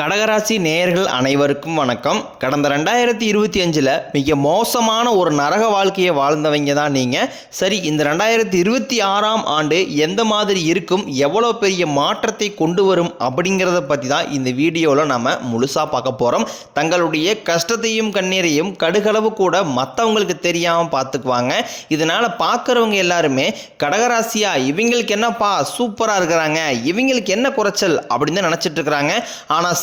கடகராசி நேயர்கள் அனைவருக்கும் வணக்கம். கடந்த ரெண்டாயிரத்தி இருபத்தி அஞ்சில் மிக மோசமான ஒரு நரக வாழ்க்கையை வாழ்ந்தவங்க தான் நீங்கள் சரி இந்த ரெண்டாயிரத்தி இருபத்தி ஆறாம் ஆண்டு எந்த மாதிரி இருக்கும் எவ்வளோ பெரிய மாற்றத்தை கொண்டு வரும் அப்படிங்கிறத பற்றி தான் இந்த வீடியோவில் நம்ம முழுசாக பார்க்க போகிறோம் தங்களுடைய கஷ்டத்தையும் கண்ணீரையும் கடுகளவு கூட மற்றவங்களுக்கு தெரியாமல் பார்த்துக்குவாங்க. இதனால் பார்க்குறவங்க எல்லாருமே கடகராசியா இவங்களுக்கு என்னப்பா சூப்பராக இருக்கிறாங்க இவங்களுக்கு என்ன குறைச்சல் அப்படின்னு தான் நினச்சிட்டு இருக்கிறாங்க. ஆனால்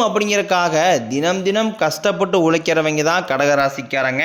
அப்படிங்கறக்காக தினம் தினம் கஷ்டப்பட்டு உழைக்கிறவங்க தான் கடகராசிக்காரங்க.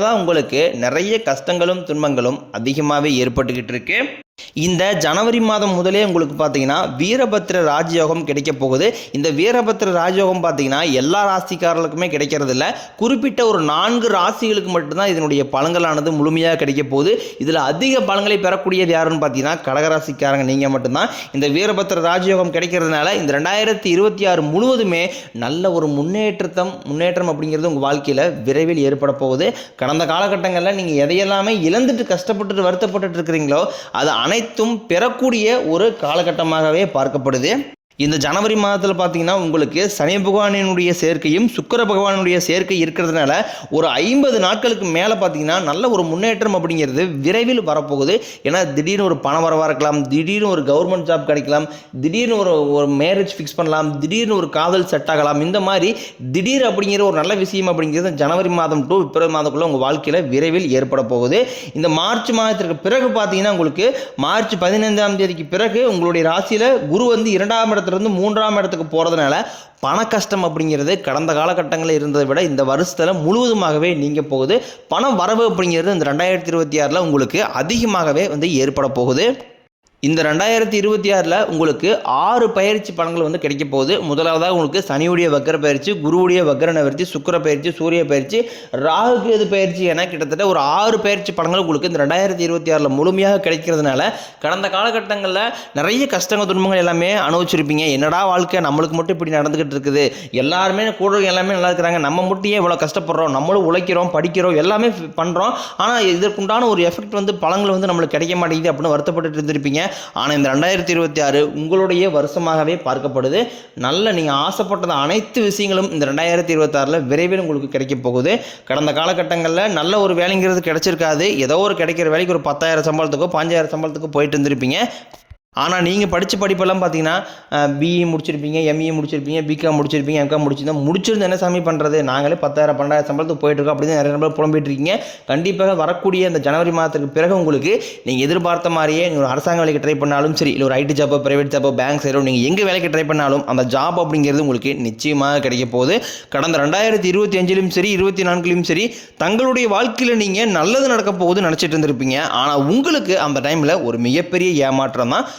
தான் உங்களுக்கு நிறைய கஷ்டங்களும் துன்பங்களும் அதிகமாகவே ஏற்பட்டுக்கிட்டு இருக்கு. இந்த ஜனவரி மாதம் முதலே உங்களுக்கு பார்த்தீங்கன்னா வீரபத்திர ராஜயோகம் கிடைக்க போகுது. இந்த வீரபத்திர ராஜயோகம் பார்த்தீங்கன்னா எல்லா ராசிக்காரர்களுக்குமே கிடைக்கிறது இல்லை. குறிப்பிட்ட ஒரு நான்கு ராசிகளுக்கு மட்டும்தான் இதனுடைய பலன்களானது முழுமையாக கிடைக்க போகுது. இதில் அதிக பலன்களை பெறக்கூடியது யாருன்னு பார்த்தீங்கன்னா கடகராசிக்காரங்க நீங்கள் மட்டும்தான். இந்த வீரபத்திர ராஜயோகம் கிடைக்கிறதுனால இந்த ரெண்டாயிரத்தி இருபத்தி ஆறு முழுவதுமே நல்ல ஒரு முன்னேற்றத்தம் முன்னேற்றம் அப்படிங்கிறது உங்கள் வாழ்க்கையில் விரைவில் ஏற்பட போகுது. கடந்த காலகட்டங்களில் நீங்கள் எதையெல்லாமே இழந்துட்டு கஷ்டப்பட்டுட்டு வருத்தப்பட்டுட்டு இருக்கிறீங்களோ அது அனைத்தும் பெறக்கூடிய ஒரு காலகட்டமாகவே பார்க்கப்படுது. இந்த ஜனவரி மாதத்தில் பார்த்தீங்கன்னா உங்களுக்கு சனி பகவானினுடைய சேர்க்கையும் சுக்கர பகவானுடைய சேர்க்கை இருக்கிறதுனால ஒரு ஐம்பது நாட்களுக்கு மேலே பார்த்தீங்கன்னா நல்ல ஒரு முன்னேற்றம் அப்படிங்கிறது விரைவில் வரப்போகுது. ஏன்னா திடீர்னு ஒரு பண வரவாக இருக்கலாம் திடீர்னு ஒரு கவர்மெண்ட் ஜாப் கிடைக்கலாம் திடீர்னு ஒரு ஒரு மேரேஜ் ஃபிக்ஸ் பண்ணலாம் திடீர்னு ஒரு காதல் செட் ஆகலாம். இந்த மாதிரி திடீர் அப்படிங்கிற ஒரு நல்ல விஷயம் அப்படிங்கிறது ஜனவரி மாதம் டு பிப்ரவரி மாதக்குள்ளே உங்கள் வாழ்க்கையில் விரைவில் ஏற்பட போகுது. இந்த மார்ச் மாதத்திற்கு பிறகு பார்த்தீங்கன்னா உங்களுக்கு மார்ச் பதினைந்தாம் தேதிக்கு பிறகு உங்களுடைய ராசியில் குரு வந்து இரண்டாம் இடத்துலேருந்து மூன்றாம் இடத்துக்கு போகிறதுனால பண கஷ்டம் அப்படிங்கிறது கடந்த காலகட்டங்களில் இருந்ததை விட இந்த வருஷத்தில் முழுவதுமாகவே நீங்க போகுது. பணம் வரவு அப்படிங்கிறது இந்த ரெண்டாயிரத்தி இருபத்தி ஆறில் உங்களுக்கு அதிகமாகவே வந்து ஏற்பட போகுது. இந்த ரெண்டாயிரத்தி இருபத்தி ஆறில் உங்களுக்கு ஆறு பயிற்சி பலன்கள் வந்து கிடைக்க போகுது. முதலாவதாக உங்களுக்கு சனியுடைய வக்கர பயிற்சி குருவுடைய வக்கர நிவர்த்தி சுக்கிர பயிற்சி சூரிய பயிற்சி ராகு கேது பயிற்சி என கிட்டத்தட்ட ஒரு ஆறு பயிற்சி பலன்கள் உங்களுக்கு இந்த ரெண்டாயிரத்தி இருபத்தி ஆறில் முழுமையாக கிடைக்கிறதுனால கடந்த காலகட்டங்களில் நிறைய கஷ்டங்கள் துன்பங்கள் எல்லாமே அனுபவிச்சிருப்பீங்க. என்னடா வாழ்க்கை? நம்மளுக்கு மட்டும் இப்படி நடந்துக்கிட்டு இருக்குது. எல்லாருமே கூட எல்லாமே நல்லா இருக்கிறாங்க. நம்ம மட்டும் ஏன் இவ்வளோ கஷ்டப்படுறோம்? நம்மளும் உழைக்கிறோம் படிக்கிறோம் எல்லாமே பண்ணுறோம் ஆனால் இதற்குண்டான ஒரு எஃபெக்ட் வந்து பலன்கள் வந்து நம்மளுக்கு கிடைக்க மாட்டேங்குது அப்படின்னு வருத்தப்பட்டு இருந்திருப்பீங்க. ஆனால் இந்த ரெண்டாயிரத்தி இருபத்தி ஆறு உங்களுடைய வருஷமாகவே பார்க்கப்படுது. நல்ல நீங்கள் ஆசைப்பட்டது அனைத்து விஷயங்களும் இந்த ரெண்டாயிரத்தி இருபத்தாறில் விரைவில் உங்களுக்கு கிடைக்க போகுது. கடந்த காலகட்டங்களில் நல்ல ஒரு வேலைங்கிறது கிடைச்சிருக்காது. ஏதோ ஒரு கிடைக்கிற வேலைக்கு ஒரு பத்தாயிரம் சம்பளத்துக்கோ பாஞ்சாயிரம் சம்பளத்துக்கோ போயிட்டு இருந்திருப்பீங்க. ஆனால் நீங்கள் படித்த படிப்பெல்லாம் பார்த்தீங்கன்னா பிஇ முடிச்சிருப்பீங்க எம்இ முடிச்சிருப்பீங்க பிகாம் முடிச்சிருப்பீங்க எம்காம் முடிச்சிருந்தா முடிச்சிருந்து என்ன சாமி பண்ணுறது நாங்களே பத்தாயிரம் பன்னெண்டாயிரம் சம்பளத்துக்கு போயிட்டுருக்கோம் அப்படின்னு நிறைய நம்பர் புலம்பிட்டு இருக்கீங்க கண்டிப்பாக வரக்கூடிய அந்த ஜனவரி மாதத்துக்கு பிறகு உங்களுக்கு நீங்கள் எதிர்பார்த்த மாதிரியே நீங்கள் ஒரு அரசாங்க வேலைக்கு ட்ரை பண்ணாலும் சரி இல்லை ஒரு ஐடி ஜாப்போ ப்ரைவேட் ஜாப்போ பேங்க் சைடோ நீங்கள் எங்கே வேலைக்கு ட்ரை பண்ணாலும் அந்த ஜாப் அப்படிங்கிறது உங்களுக்கு நிச்சயமாக கிடைக்க போகுது. கடந்த ரெண்டாயிரத்தி இருபத்தி அஞ்சிலும் சரி இருபத்தி நான்குலையும் சரி தங்களுடைய வாழ்க்கையில் நீங்கள் நல்லது நடக்க போகுது நினச்சிட்டு இருந்திருப்பீங்க. ஆனால் உங்களுக்கு அந்த டைமில் ஒரு மிகப்பெரிய ஏமாற்றம் தான்.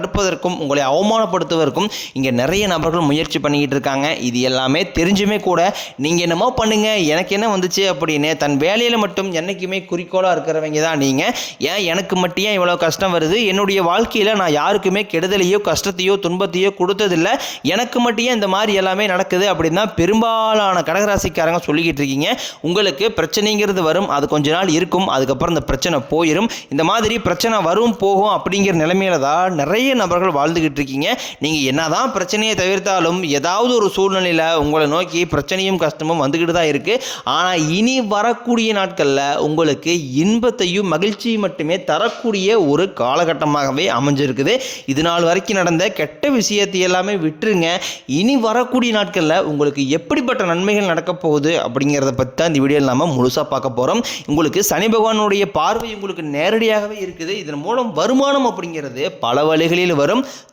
தடுப்பதற்கும் உங்களை அவமானப்படுத்துவதற்கும் இங்கே நிறைய நபர்கள் முயற்சி பண்ணிக்கிட்டு இருக்காங்க. இது எல்லாமே தெரிஞ்சுமே கூட நீங்கள் என்னமோ பண்ணுங்கள் எனக்கு என்ன வந்துச்சு அப்படின்னு தன் வேலையில் மட்டும் என்றைக்குமே குறிக்கோளாக இருக்கிறவங்க தான் நீங்கள் ஏன் எனக்கு மட்டும் ஏன் இவ்வளோ கஷ்டம் வருது? என்னுடைய வாழ்க்கையில் நான் யாருக்குமே கெடுதலையோ கஷ்டத்தையோ துன்பத்தையோ கொடுத்ததில்ல. எனக்கு மட்டும் ஏன் இந்த மாதிரி எல்லாமே நடக்குது அப்படின்னு தான் பெரும்பாலான கடகராசிக்காரங்க சொல்லிக்கிட்டு இருக்கீங்க. உங்களுக்கு பிரச்சனைங்கிறது வரும் அது கொஞ்ச நாள் இருக்கும் அதுக்கப்புறம் இந்த பிரச்சனை போயிடும் இந்த மாதிரி பிரச்சனை வரும் போகும் அப்படிங்கிற நிலைமையில தான் நிறைய நபர்கள் வாழ்ந்துக்கிட்டு இருக்கீங்க நீங்கள் என்னதான் பிரச்சனையை தவிர்த்தாலும் ஏதாவது ஒரு சூழ்நிலையில் உங்களை நோக்கி பிரச்சனையும் கஷ்டமும் வந்துக்கிட்டு தான் இருக்குது ஆனால் இனி வரக்கூடிய நாட்களில் உங்களுக்கு இன்பத்தையும் மகிழ்ச்சியும் மட்டுமே தரக்கூடிய ஒரு காலகட்டமாகவே அமைஞ்சிருக்குது. இது நாள் வரைக்கும் நடந்த கெட்ட விஷயத்தை எல்லாமே விட்டுருங்க. இனி வரக்கூடிய நாட்களில் உங்களுக்கு எப்படிப்பட்ட நன்மைகள் நடக்க போகுது அப்படிங்கிறத பற்றி தான் இந்த வீடியோவில் நாம் முழுசாக பார்க்க போகிறோம் உங்களுக்கு சனி பகவானுடைய பார்வை உங்களுக்கு நேரடியாகவே இருக்குது. இதன் மூலம் வருமானம் அப்படிங்கிறது பல வழிகளில் வரும்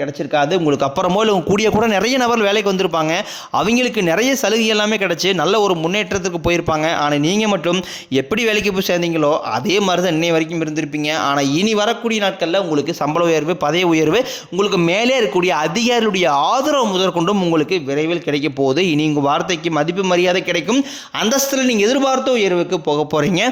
கிடச்சிருக்காது உங்களுக்கு அப்புறமோ இல்லை கூடிய கூட நிறைய நபர் வேலைக்கு வந்திருப்பாங்க. அவங்களுக்கு நிறைய சலுகை எல்லாமே கிடச்சி நல்ல ஒரு முன்னேற்றத்துக்கு போயிருப்பாங்க. ஆனால் நீங்கள் மட்டும் எப்படி வேலைக்கு போய் சேர்ந்தீங்களோ அதே மாதிரி தான் இன்னை வரைக்கும் இருந்திருப்பீங்க. ஆனால் இனி வரக்கூடிய நாட்களில் உங்களுக்கு சம்பள உயர்வு பதவி உயர்வு உங்களுக்கு மேலே இருக்கக்கூடிய அதிகாரிகளுடைய ஆதரவு முதற்கொண்டும் உங்களுக்கு விரைவில் கிடைக்க போகுது. இனி உங்கள் வார்த்தைக்கு மதிப்பு மரியாதை கிடைக்கும். அந்தஸ்தில் நீங்கள் எதிர்பார்த்த உயர்வுக்கு போக போகிறீங்க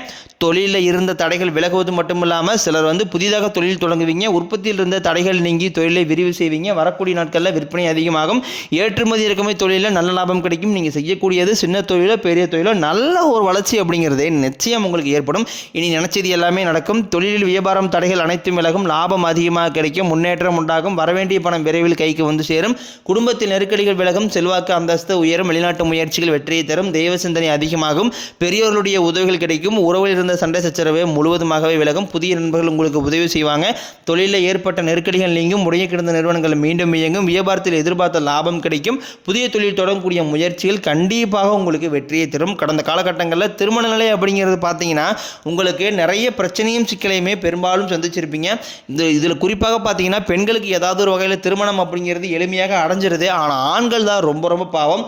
தொழிலில் இருந்த தடைகள் விலகுவது மட்டும் இல்லாமல் சிலர் வந்து புதிதாக தொழில் தொடங்குவீங்க. உற்பத்தியில் இருந்த தடைகள் நீங்கி தொழிலை விரிவு செய்வீங்க. வரக்கூடிய நாட்களில் விற்பனை அதிகமாகும். ஏற்றுமதி இறக்குமதி தொழிலில் நல்ல லாபம் கிடைக்கும். நீங்கள் செய்யக்கூடியது சின்ன தொழிலோ பெரிய தொழிலோ நல்ல ஒரு வளர்ச்சி அப்படிங்கிறது நிச்சயம் உங்களுக்கு ஏற்படும். இனி நினைச்சது எல்லாமே நடக்கும். தொழிலில் வியாபாரம் தடைகள் அனைத்தும் விலகும். லாபம் அதிகமாக கிடைக்கும். முன்னேற்றம் உண்டாகும். வரவேண்டிய பணம் விரைவில் கைக்கு வந்து சேரும். குடும்பத்தில் நெருக்கடிகள் விலகும். செல்வாக்கு அந்தஸ்து உயரும். வெளிநாட்டு முயற்சிகள் வெற்றியை தரும். தெய்வ சிந்தனை அதிகமாகும். பெரியோர்களுடைய உதவிகள் கிடைக்கும். உறவில் இருந்த சண்டை சச்சரவு முழுவதுமாகவே விலகும். புதிய நண்பர்கள் உங்களுக்கு உதவி செய்வாங்க. தொழிலில் ஏற்பட்ட நெருக்கடிகள் நீங்கும். முறைய கிடந்த நிறுவனங்கள் மீண்டும் இயங்கும். வியாபாரத்தில் எதிர்பார்த்த லாபம் கிடைக்கும். புதிய தொழில் தொடங்கக்கூடிய முயற்சிகள் கண்டிப்பாக உங்களுக்கு வெற்றியை தரும். கடந்த காலகட்டங்களில் திருமண நிலை அப்படிங்கிறது பார்த்தீங்கன்னா உங்களுக்கு நிறைய பிரச்சனையும் சிக்கலையுமே பெரும்பாலும் சந்திச்சிருப்பீங்க. இந்த இதில் குறிப்பாக பார்த்தீங்கன்னா பெண்களுக்கு ஏதாவது ஒரு வகையில் திருமணம் அப்படிங்கிறது எளிமையாக அடைஞ்சிருது. ஆனால் ஆண்கள் தான் ரொம்ப ரொம்ப பாவம்.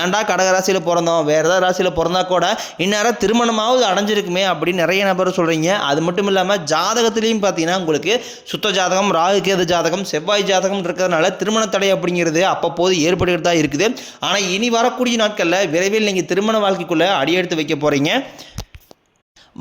ஏன்டா கடகராசியில் பிறந்தோம்? வேறு ஏதாவது ராசியில் பிறந்தா கூட இந்நேரம் திருமணமாவது அடைஞ்சிருக்குமே அப்படின்னு நிறைய நபர் சொல்கிறீங்க அது மட்டும் இல்லாமல் ஜாதகத்திலையும் பார்த்தீங்கன்னா உங்களுக்கு சுத்த ஜாதகம் ராகு கேது ஜாதகம் செவ்வாய் ஜாதகம் இருக்கிறதுனால திருமண தடை அப்படிங்கிறது அப்பப்போது ஏற்பட்டுக்கிட்டு தான் இருக்குது. ஆனால் இனி வரக்கூடிய நாட்களில் விரைவில் நீங்கள் திருமண வாழ்க்கைக்குள்ளே அடியெடுத்து வைக்க போகிறீங்க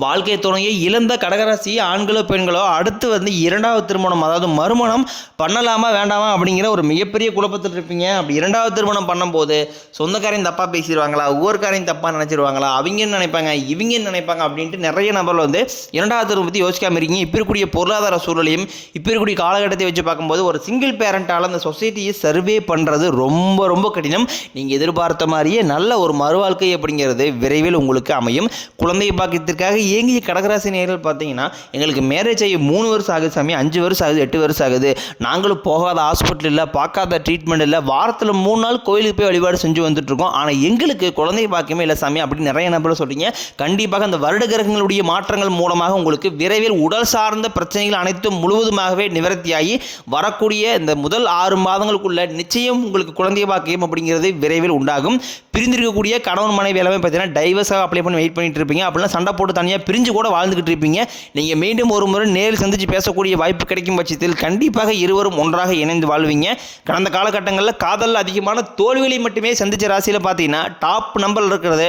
வாழ்க்கை துணையை இழந்த கடகராசி ஆண்களோ பெண்களோ அடுத்து வந்து இரண்டாவது திருமணம் அதாவது மறுமணம் பண்ணலாமா வேண்டாமா அப்படிங்கிற ஒரு மிகப்பெரிய குழப்பத்தில் இருப்பீங்க. அப்படி இரண்டாவது திருமணம் பண்ணும்போது சொந்தக்காரையும் தப்பாக பேசிடுவாங்களா ஒவ்வொருக்காரையும் தப்பாக நினச்சிருவாங்களா அவங்க நினைப்பாங்க இவங்க நினைப்பாங்க அப்படின்ட்டு நிறைய நபர்கள் வந்து இரண்டாவது திருமணம் பற்றி யோசிக்காமல் இருக்கீங்க. இப்போ இருக்கக்கூடிய பொருளாதார சூழலையும் இப்போ இருக்கக்கூடிய காலகட்டத்தை வச்சு பார்க்கும்போது ஒரு சிங்கிள் பேரண்டால் அந்த சொசைட்டியை சர்வே பண்ணுறது ரொம்ப ரொம்ப கடினம். நீங்கள் எதிர்பார்த்த மாதிரியே நல்ல ஒரு மறுவாழ்க்கை அப்படிங்கிறது விரைவில் உங்களுக்கு அமையும். குழந்தை பாக்கியத்திற்காக இயங்கிய கடகராசி நேர்கள் பார்த்தீங்கன்னா எங்களுக்கு மேரேஜ் ஆகி மூணு வருஷம் ஆகுது சாமி அஞ்சு வருஷம் ஆகுது எட்டு வருஷம் ஆகுது. நாங்களும் போகாத ஹாஸ்பிட்டல் இல்லை பார்க்காத ட்ரீட்மெண்ட் இல்லை வாரத்தில் மூணு நாள் கோயிலுக்கு போய் வழிபாடு செஞ்சு வந்துட்டுருக்கோம் ஆனால் எங்களுக்கு குழந்தை பாக்கியமே இல்லை சாமி அப்படின்னு நிறைய நபர் சொல்கிறீங்க கண்டிப்பாக அந்த வருட கிரகங்களுடைய மாற்றங்கள் மூலமாக உங்களுக்கு விரைவில் உடல் சார்ந்த பிரச்சனைகள் அனைத்தும் முழுவதுமாகவே நிவர்த்தியாகி வரக்கூடிய இந்த முதல் ஆறு மாதங்களுக்குள்ள நிச்சயம் உங்களுக்கு குழந்தை பாக்கியம் அப்படிங்கிறது விரைவில் உண்டாகும். பிரிந்திருக்கக்கூடிய கணவன் மனைவி எல்லாமே பார்த்தீங்கன்னா டைவர்ஸாக அப்ளை பண்ணி வெயிட் பண்ணிட்டு இருப்பீங்க. அப்படின்னா சண்டை போட்டு தனியாக பிரிஞ்சு கூட வாழ்ந்துகிட்டு இருப்பீங்க. நீங்கள் மீண்டும் ஒரு முறை நேரில் சந்திச்சு பேசக்கூடிய வாய்ப்பு கிடைக்கும் பட்சத்தில் கண்டிப்பாக இருவரும் ஒன்றாக இணைந்து வாழ்வீங்க. கடந்த காலகட்டங்களில் காதலில் அதிகமான தோல்விகளை மட்டுமே சந்திச்ச ராசியில் பார்த்தீங்கன்னா டாப் நம்பர் இருக்கிறது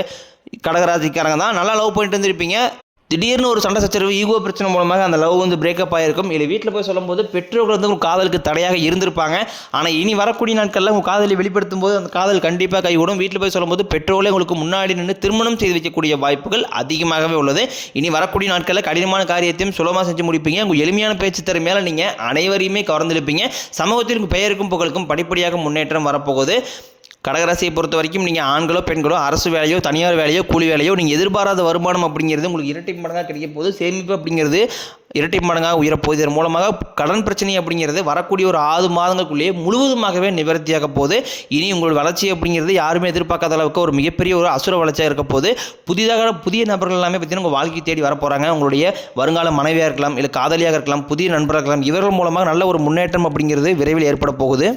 கடகராசிக்காரங்க தான். நல்லா லவ் பண்ணிட்டு இருந்திருப்பீங்க திடீர்னு ஒரு சண்டை சச்சரவு ஈகோ பிரச்சனை மூலமாக அந்த லவ் வந்து பிரேக்கப் ஆகிருக்கும் இல்லை வீட்டில் போய் சொல்லும்போது பெற்றோர்கள் வந்து உங்கள் காதலுக்கு தடையாக இருந்திருப்பாங்க. ஆனால் இனி வரக்கூடிய நாட்களில் உங்கள் காதலை வெளிப்படுத்தும் போது அந்த காதல் கண்டிப்பாக கைவிடும் வீட்டில் போய் சொல்லும்போது பெற்றோர்களே உங்களுக்கு முன்னாடி நின்று திருமணம் செய்து வைக்கக்கூடிய வாய்ப்புகள் அதிகமாகவே உள்ளது. இனி வரக்கூடிய நாட்களில் கடினமான காரியத்தையும் சுலபமாக செஞ்சு முடிப்பீங்க. உங்கள் எளிமையான பேச்சு திறமையால் நீங்கள் அனைவரையுமே கவர்ந்திருப்பீங்க. சமூகத்தில் பெயருக்கும் புகழுக்கும் படிப்படியாக முன்னேற்றம் வரப்போகுது. கடகராசியை பொறுத்த வரைக்கும் நீங்கள் ஆண்களோ பெண்களோ அரசு வேலையோ தனியார் வேலையோ கூலி வேலையோ நீங்கள் எதிர்பாராத வருமானம் அப்படிங்கிறது உங்களுக்கு இரட்டை மடங்காக கிடைக்க போது சேமிப்பு அப்படிங்கிறது இரட்டை மடங்காக உயரப்போகுது இதன் மூலமாக கடன் பிரச்சனை அப்படிங்கிறது வரக்கூடிய ஒரு ஆறு மாதங்களுக்குள்ளேயே முழுவதுமாகவே நிவர்த்தியாக போகுது. இனி உங்கள் வளர்ச்சி அப்படிங்கிறது யாருமே எதிர்பார்க்காத அளவுக்கு ஒரு மிகப்பெரிய ஒரு அசுர வளர்ச்சியாக இருக்க போது புதிதாக புதிய நபர்கள் எல்லாமே பார்த்தீங்கன்னா உங்கள் வாழ்க்கை தேடி வரப்போகிறாங்க உங்களுடைய வருங்கால மனைவியாக இருக்கலாம் இல்லை காதலியாக இருக்கலாம் புதிய நண்பராக இருக்கலாம் இவர்கள் மூலமாக நல்ல ஒரு முன்னேற்றம் அப்படிங்கிறது விரைவில் ஏற்பட போகுது.